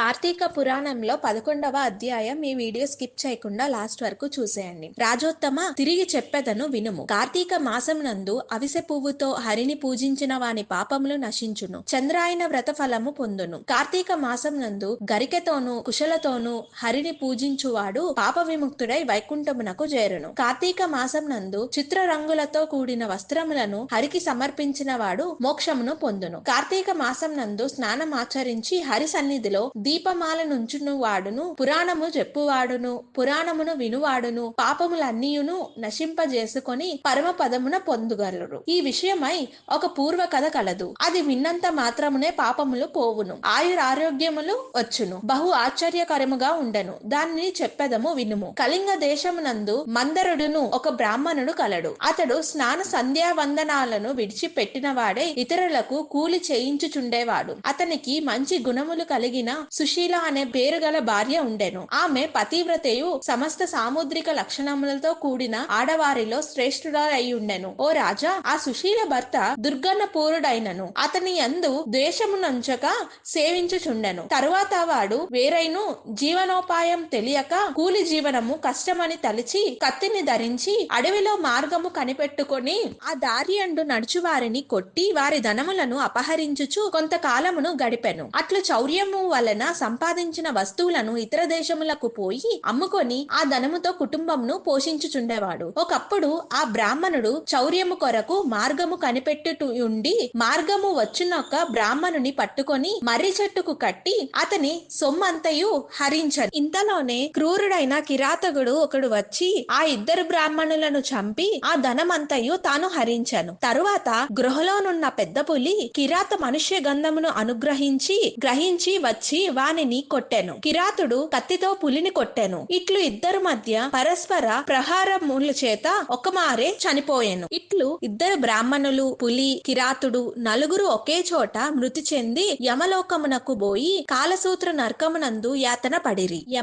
కార్తీక పురాణంలో పదకొండవ అధ్యాయం ఈ వీడియో స్కిప్ చేయకుండా లాస్ట్ వరకు చూసేయండి. రాజోత్తమ తిరిగి చెప్పెదను వినుము. కార్తీక మాసం నందు అవిసె పువ్వుతో హరిని పూజించిన వాని పాపములు నశించును. చంద్రాయన వ్రత ఫలము పొందును. కార్తీక మాసం నందు గరికెతోను కుశలతోను హరిని పూజించువాడు పాప విముక్తుడై వైకుంఠమునకు చేరును. కార్తీక మాసం నందు చిత్ర రంగులతో కూడిన వస్త్రములను హరికి సమర్పించిన వాడు మోక్షమును పొందును. కార్తీక మాసం నందు స్నానమాచరించి హరి సన్నిధిలో దీపమాల నుంచును వాడును పురాణము చెప్పువాడును పురాణమును వినువాడును పాపములన్నీయును నశింపజేసుకొని పరమ పదమున పొందుగలరు. ఈ విషయమై ఒక పూర్వ కథ కలదు. అది విన్నంత మాత్రమునే పాపములు పోవును ఆయురారోగ్యములు వచ్చును బహు ఆశ్చర్యకరముగా ఉండెను. దానిని చెప్పెదము వినుము. కళింగ దేశమునందు మందరుడును ఒక బ్రాహ్మణుడు కలడు. అతడు స్నాన సంధ్యా వందనాలను విడిచిపెట్టిన వాడే ఇతరులకు కూలి చేయించుచుండేవాడు. అతనికి మంచి గుణములు కలిగిన సుశీల అనే పేరు గల భార్య ఉండెను. ఆమె పతివ్రతయు సమస్త సాముద్రిక లక్షణములతో కూడిన ఆడవారిలో శ్రేష్ఠుడై ఉండెను ఓ రాజా ఆ సుశీల భర్త దుర్గన్న పూరుడైనను అతని యందు ద్వేషమునంచక సేవించుచుండెను. తరువాత వాడు వేరైను జీవనోపాయం తెలియక కూలి జీవనము కష్టమని తలిచి కత్తిని ధరించి అడవిలో మార్గము కనిపెట్టుకొని ఆ దారి అండు నడుచువారిని కొట్టి వారి ధనములను అపహరించుచు కొంతకాలమును గడిపెను. అట్లు చౌర్యము వలన సంపాదించిన వస్తువులను ఇతర దేశములకు పోయి అమ్ముకొని ఆ ధనముతో కుటుంబంను పోషించుచుండేవాడు. ఒకప్పుడు ఆ బ్రాహ్మణుడు చౌర్యము కొరకు మార్గము కనిపెట్టుటు ఉండి మార్గము వచ్చునొక్క బ్రాహ్మణుని పట్టుకొని మర్రి చెట్టుకు కట్టి అతని సొమ్మంతయు హరించను. ఇంతలోనే క్రూరుడైన కిరాతకుడు ఒకడు వచ్చి ఆ ఇద్దరు బ్రాహ్మణులను చంపి ఆ ధనమంతయు తాను హరించను. తరువాత గృహలోనున్న పెద్ద పులి కిరాత మనుష్య గంధమును అనుగ్రహించి గ్రహించి వచ్చి వానిని కొట్టాను. కిరాతుడు కత్తితో పులిని కొట్టాను. ఇట్లు ఇద్దరు మధ్య పరస్పర ప్రహారముల చేత ఒకమారే చనిపోయాను. ఇట్లు ఇద్దరు బ్రాహ్మణులు పులి కిరాతుడు నలుగురు ఒకే చోట మృతి చెంది యమలోకమునకు పోయి కాలసూత్ర నరకమునందు యాతన పడిరి.